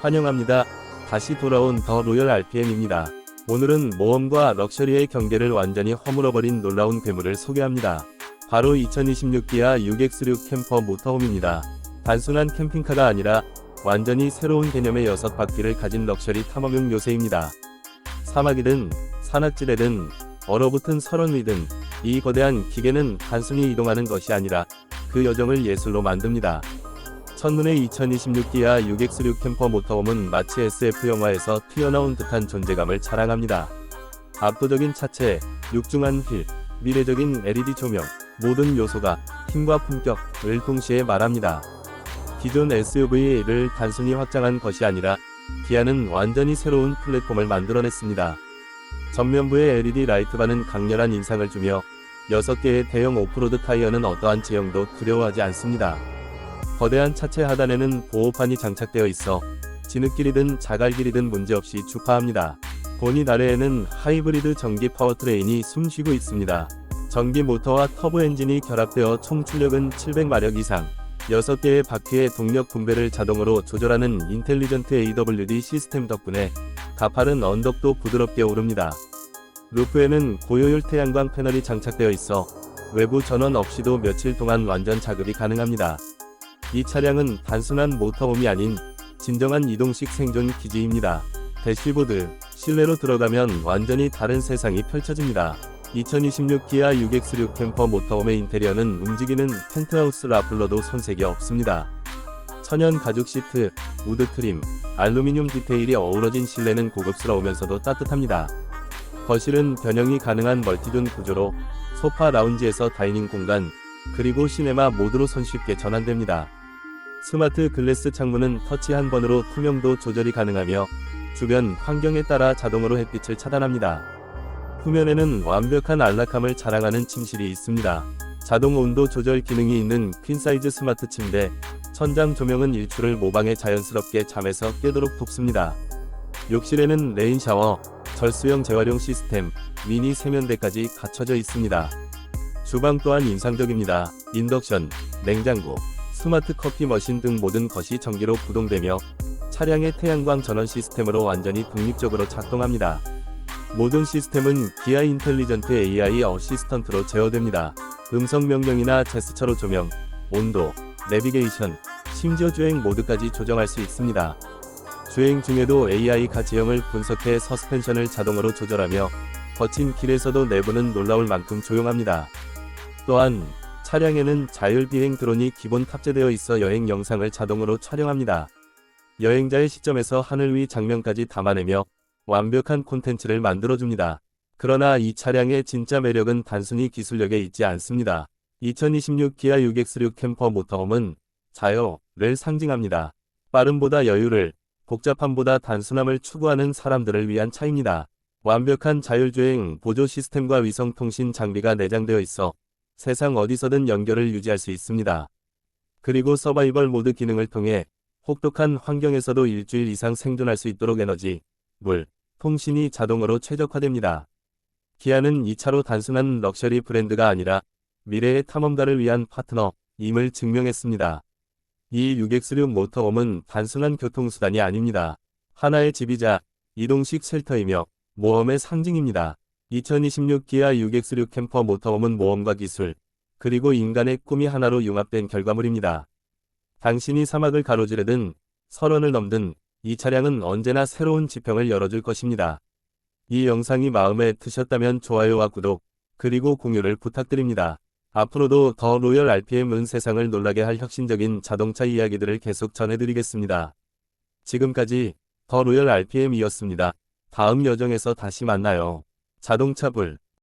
환영합니다. 다시 돌아온 더 로열 RPM입니다. 오늘은 모험과 럭셔리의 경계를 완전히 허물어버린 놀라운 괴물을 소개합니다. 바로 2026 기아 6X6 캠퍼 모터홈입니다. 단순한 캠핑카가 아니라 완전히 새로운 개념의 6바퀴를 가진 럭셔리 탐험용 요새입니다. 사막이든 산악지대든 얼어붙은 설원 위든 이 거대한 기계는 단순히 이동하는 것이 아니라 그 여정을 예술로 만듭니다. 첫눈에 2026 기아 6X6 캠퍼 모터홈은 마치 SF 영화에서 튀어나온 듯한 존재감을 자랑합니다. 압도적인 차체, 육중한 휠, 미래적인 LED 조명, 모든 요소가 힘과 품격을 동시에 말합니다. 기존 SUV를 단순히 확장한 것이 아니라 기아는 완전히 새로운 플랫폼을 만들어냈습니다. 전면부의 LED 라이트바는 강렬한 인상을 주며 6개의 대형 오프로드 타이어는 어떠한 제형도 두려워하지 않습니다. 거대한 차체 하단에는 보호판이 장착되어 있어 진흙길이든 자갈길이든 문제없이 주파합니다. 본닛 아래에는 하이브리드 전기 파워트레인이 숨쉬고 있습니다. 전기 모터와 터보 엔진이 결합되어 총 출력은 700마력 이상, 6개의 바퀴의 동력 분배를 자동으로 조절하는 인텔리전트 AWD 시스템 덕분에 가파른 언덕도 부드럽게 오릅니다. 루프에는 고효율 태양광 패널이 장착되어 있어 외부 전원 없이도 며칠 동안 완전 작업이 가능합니다. 이 차량은 단순한 모터홈이 아닌 진정한 이동식 생존 기지입니다. 대시보드, 실내로 들어가면 완전히 다른 세상이 펼쳐집니다. 2026 기아 6X6 캠퍼 모터홈의 인테리어는 움직이는 펜트하우스 라플러도 손색이 없습니다. 천연 가죽 시트, 우드 트림, 알루미늄 디테일이 어우러진 실내는 고급스러우면서도 따뜻합니다. 거실은 변형이 가능한 멀티존 구조로 소파 라운지에서 다이닝 공간, 그리고 시네마 모드로 손쉽게 전환됩니다. 스마트 글래스 창문은 터치 한 번으로 투명도 조절이 가능하며 주변 환경에 따라 자동으로 햇빛을 차단합니다. 후면에는 완벽한 안락함을 자랑하는 침실이 있습니다. 자동 온도 조절 기능이 있는 퀸사이즈 스마트 침대, 천장 조명은 일출을 모방해 자연스럽게 잠에서 깨도록 돕습니다. 욕실에는 레인 샤워, 절수형 재활용 시스템, 미니 세면대까지 갖춰져 있습니다. 주방 또한 인상적입니다. 인덕션, 냉장고, 스마트 커피 머신 등 모든 것이 전기로 구동되며 차량의 태양광 전원 시스템으로 완전히 독립적으로 작동합니다. 모든 시스템은 기아 인텔리전트 AI 어시스턴트로 제어됩니다. 음성 명령이나 제스처로 조명, 온도, 내비게이션, 심지어 주행 모드까지 조정할 수 있습니다. 주행 중에도 AI가 지형을 분석해 서스펜션을 자동으로 조절하며 거친 길에서도 내부는 놀라울 만큼 조용합니다. 또한 차량에는 자율비행 드론이 기본 탑재되어 있어 여행 영상을 자동으로 촬영합니다. 여행자의 시점에서 하늘 위 장면까지 담아내며 완벽한 콘텐츠를 만들어줍니다. 그러나 이 차량의 진짜 매력은 단순히 기술력에 있지 않습니다. 2026 기아 6X6 캠퍼 모터홈은 자유를 상징합니다. 빠름보다 여유를, 복잡함보다 단순함을 추구하는 사람들을 위한 차입니다. 완벽한 자율주행 보조 시스템과 위성통신 장비가 내장되어 있어 세상 어디서든 연결을 유지할 수 있습니다. 그리고 서바이벌 모드 기능을 통해 혹독한 환경에서도 일주일 이상 생존할 수 있도록 에너지, 물, 통신이 자동으로 최적화됩니다. 기아는 이 차로 단순한 럭셔리 브랜드가 아니라 미래의 탐험가를 위한 파트너임을 증명했습니다. 이 6X6 모터홈은 단순한 교통수단이 아닙니다. 하나의 집이자 이동식 쉘터이며 모험의 상징입니다. 2026 기아 6X6 캠퍼 모터홈은 모험과 기술, 그리고 인간의 꿈이 하나로 융합된 결과물입니다. 당신이 사막을 가로지르든 설원을 넘든 이 차량은 언제나 새로운 지평을 열어줄 것입니다. 이 영상이 마음에 드셨다면 좋아요와 구독, 그리고 공유를 부탁드립니다. 앞으로도 더 로열 RPM은 세상을 놀라게 할 혁신적인 자동차 이야기들을 계속 전해드리겠습니다. 지금까지 더 로열 RPM이었습니다. 다음 여정에서 다시 만나요. 자동차 불